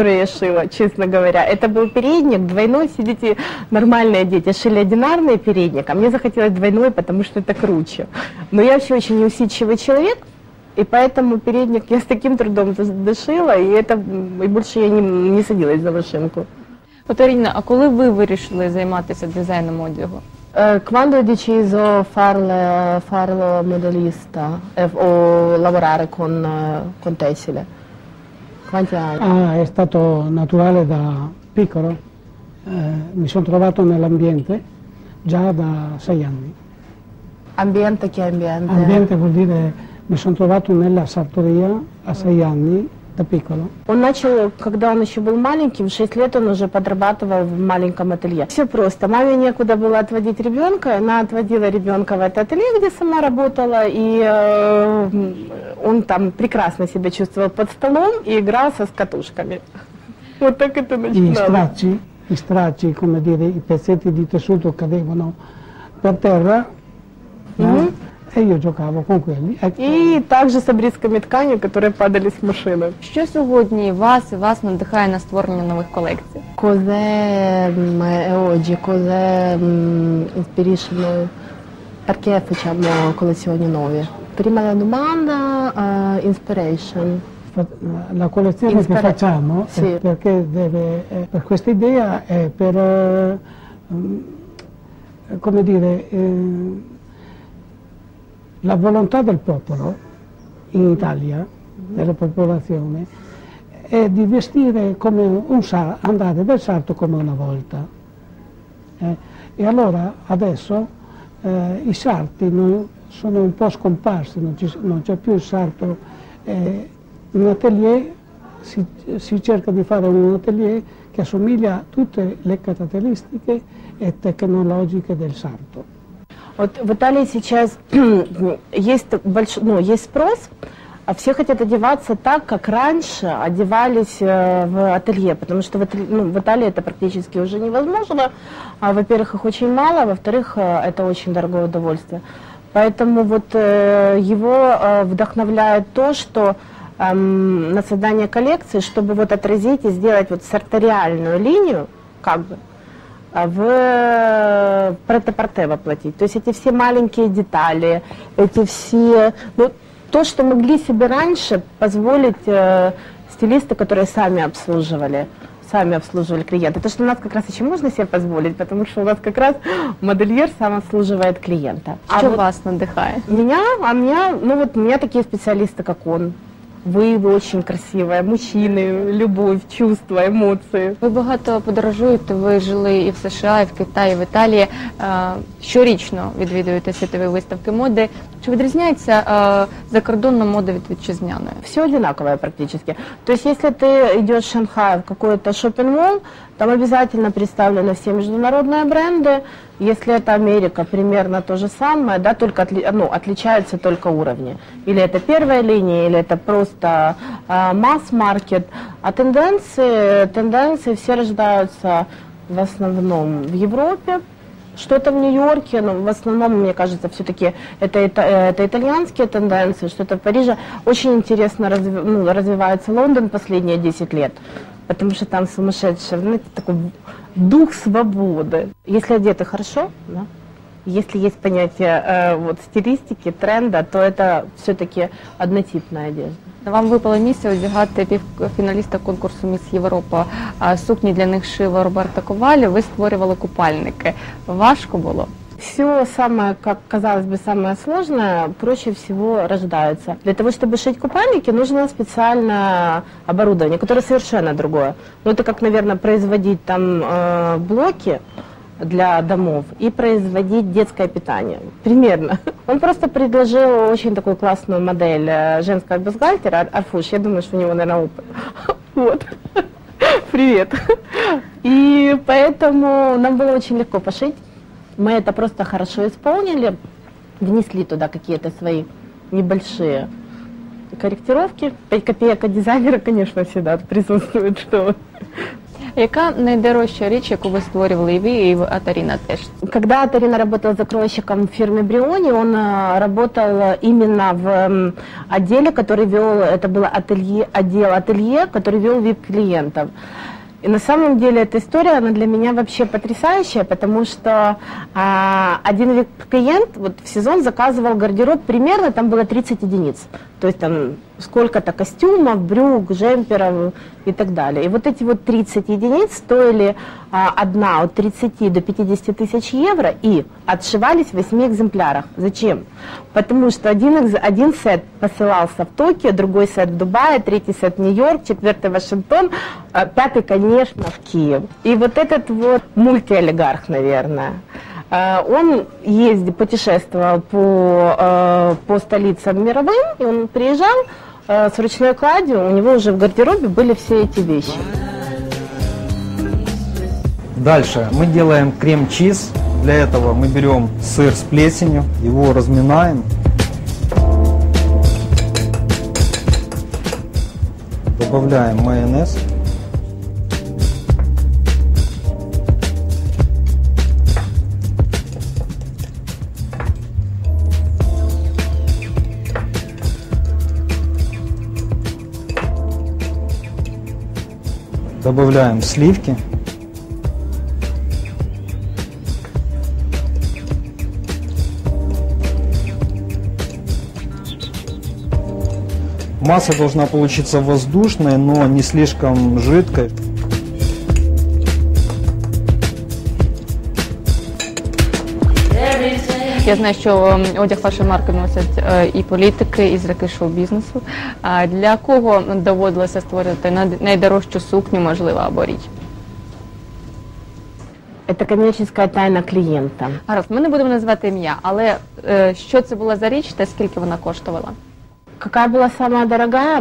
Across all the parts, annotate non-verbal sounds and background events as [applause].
который я шила, честно говоря. Это был передник двойной, сидите, нормальные дети шили одинарный передник, а мне захотелось двойной, потому что это круче. Но я вообще очень неусидчивый человек, и поэтому передник я с таким трудом дошила, и, это, и больше я не, не садилась за машинку. От Аріна, а коли ви вирішили займатися дизайном одягу? Eh, Quando deciso farlo modelista e o lavorare con, con tessile? Quanti anni? Ah, è stato naturale da piccolo. Eh, mi sono trovato nell'ambiente già da sei anni. Ambiente che ambiente? Ambiente vuol dire mi sono trovato nella sartoria a sei anni da piccolo. Он начал, когда он еще был маленьким, в 6 лет он уже подрабатывал в маленьком ателье. Все просто. Маме некуда было отводить ребенка, она отводила ребенка в это ателье, где сама работала, и э, он там прекрасно себя чувствовал под столом и игрался с катушками. [laughs] Вот так это начиналось. stracci, i stracci, come dire, i pezzetti di tessuto cadevano per terra чайочок або кукурі. І також з обрізками ткані, які падали с машини. Що сьогодні вас і вас надихає на створення нових колекцій? Козе еоджі, козе інспірішено, таке почамо, коли сьогодні. Prima la domanda, uh, inspiration. La collezione Inspira che facciamo sì. perché deve, per questa idea è per, come dire, eh, la volontà del popolo in Italia, della popolazione, è di vestire come un sa- andare del sarto come una volta. Eh, e allora adesso eh, i sarti non- sono un po' scomparsi, non, c'è più il sarto. eh, in atelier si, si cerca di fare un atelier che assomiglia a tutte le caratteristiche e tecnologiche del sarto. Вот в Италии сейчас [clears throat] есть, больш... ну, есть спрос, а все хотят одеваться так, как раньше одевались э, в ателье, потому что в, атель- ну, в Италии это практически уже невозможно. А, во-первых, их очень мало, во-вторых, э, это очень дорогое удовольствие. Поэтому вот э, его э, вдохновляет то, что эм, на создание коллекции, чтобы вот отразить и сделать вот сарториальную линию, как бы, а, в прет-а-порте воплотить. То есть эти все маленькие детали, эти все... Ну, то, что могли себе раньше позволить э, стилисты, которые сами обслуживали сами обслуживали клиента. То, что у нас как раз еще можно себе позволить, потому что у нас как раз модельер сам обслуживает клиента. А Що вот вас надихає? меня, а меня, ну вот у меня такие специалисты, как он. Вы, вы очень красивая, мужчины, любовь, чувства, эмоции. Ви багато подорожуєте, ви жили і в США, і в Китаї, і в Італії. Е, Щорічно відвідуєте світові виставки моди. Чи відрізняється е, закордонна мода від вітчизняної? Все одинаковое практически. То есть, если ты идешь в Шанхай в какой-то шопинг-молл, Там обязательно представлены все международные бренды. Если это Америка, примерно то же самое, да, только отли- ну, отличаются только уровни. Или это первая линия, или это просто а, масс-маркет. А тенденции, тенденции все рождаются в основном в Европе, что-то в Нью-Йорке, но в основном, мне кажется, все-таки это, это, э, это итальянские тенденции, что-то в Париже. Очень интересно разви- ну, развивается Лондон последние 10 лет, потому что там сумасшедший, знаете, такой дух свободы. Если одеты хорошо, да, если есть понятие э, вот, стилистики, тренда, то это все-таки однотипная одежда. Вам випало місце одягати півфіналіста конкурсу Міс Європа. А сукні для них шив Роберта Ковалі. Ви створювали купальники. Важко було? Все самое, как казалось бы, самое сложное, проще всего рождается. Для того, чтобы шить купальники, нужно специальное оборудование, которое совершенно другое. Ну, это как, наверное, производить там э, блоки для домов и производить детское питание. Примерно. [laughs] Он просто предложил очень такую классную модель э, женского бюстгальтера, Ар- Арфуш. Я думаю, что у него, наверное, опыт. [laughs] Вот. [laughs] Привет. И поэтому нам было очень легко пошить. Мы это просто хорошо исполнили, внесли туда какие-то свои небольшие корректировки. 5 копеек от дизайнера, конечно, всегда присутствует, что Як Яка найдорожча річ, яку ви створювали і ви, і в Атаріна теж? Когда Тарина работал закройщиком в фирме Бриони, он э, работал именно в м, отделе, который вел, это было ателье, отдел ателье, который вел VIP-клиентов. И на самом деле эта история, она для меня вообще потрясающая, потому что а, один VIP-клиент вот в сезон заказывал гардероб примерно, там было 30 единиц. То есть там сколько-то костюмов, брюк, джемперов и так далее. И вот эти вот 30 единиц стоили а, одна от 30 до 50 тысяч евро и отшивались в 8 экземплярах. Зачем? Потому что один, один сет посылался в Токио, другой сет в Дубае, третий сет в Нью-Йорк, четвертый в Вашингтон, а пятый, конечно, в Киев. И вот этот вот мультиолигарх, наверное, Э, Он ездил, путешествовал по, э, по столицам мировым, и он приезжал с ручной кладью, у него уже в гардеробе были все эти вещи. Дальше мы делаем крем-чиз. Для этого мы берем сыр с плесенью, его разминаем. Добавляем майонез. Добавляем сливки. Масса должна получиться воздушной, но не слишком жидкой. Я знаю, що ем, одяг вашої марки носять е, і політики, і зірки шоу-бізнесу. А для кого доводилося створити над- найдорожчу сукню, можливо, або річ? Это коммерческая тайна клиента. Гаразд, ми не будемо називати ім'я, але е, що це була за річ та скільки вона коштувала? Какая была самая дорогая?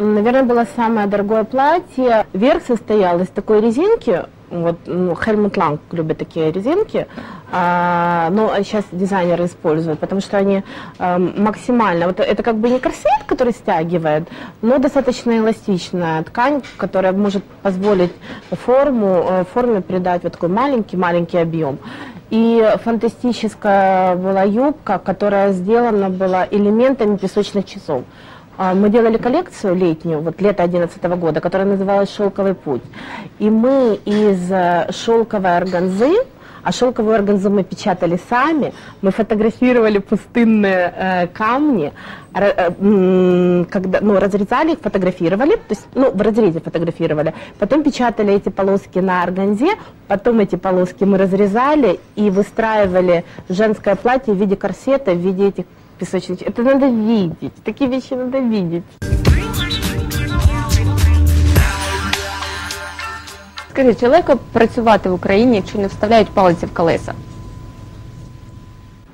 М, Наверное, было самое дорогое платье. Верх состоял из такой резинки. Вот ну, Хельмут Ланг любит такие резинки, а, но сейчас дизайнеры используют, потому что они эм, максимально. Вот это как бы не корсет, который стягивает, но достаточно эластичная ткань, которая может позволить форму, э, форме придать вот такой маленький-маленький объем. И фантастическая была юбка, которая сделана была элементами песочных часов. А, Мы делали коллекцию летнюю, вот лето 2011 года, которая называлась «Шелковый путь». И мы из э, шелковой органзы, а шелковую органзу мы печатали сами, мы фотографировали пустынные э, камни, э, когда, ну, разрезали их, фотографировали, то есть, ну, в разрезе фотографировали, потом печатали эти полоски на органзе, потом эти полоски мы разрезали и выстраивали женское платье в виде корсета, в виде этих песочных. Это надо видеть, такие вещи надо видеть. Скажіть, чи легко працювати в Україні, чи не вставляють палиці в колеса?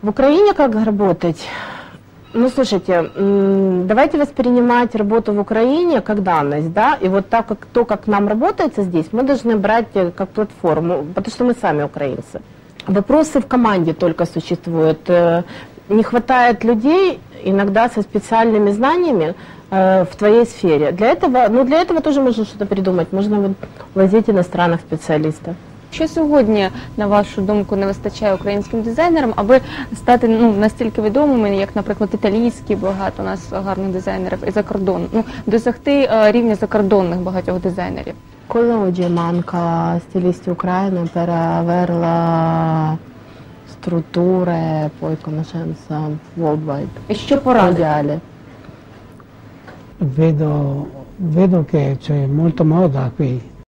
В Украине как работать? Ну, слушайте, м, давайте воспринимать работу в Украине как данность, да, и вот так как то, как нам работается здесь, мы должны брать э, как платформу, потому что мы сами украинцы. Вопросы в команде только существуют. Э, Не хватает людей, иногда со специальными знаниями э, в твоей сфере. Для этого, ну, для этого тоже можно что-то придумать. Можно вот возить иностранных специалистов. Що сьогодні, на вашу думку, не вистачає українським дизайнерам, аби стати ну настільки відомими, як, наприклад, італійські багато у нас гарних дизайнерів і за кордон, ну досягти е, рівня закордонних багатьох дизайнерів. Cosa oggi manca stilisti ucraini per avere la strutture, poi conoscenza worldwide. E? Mondiale. Vedo, vedo che c'è molto moda qui,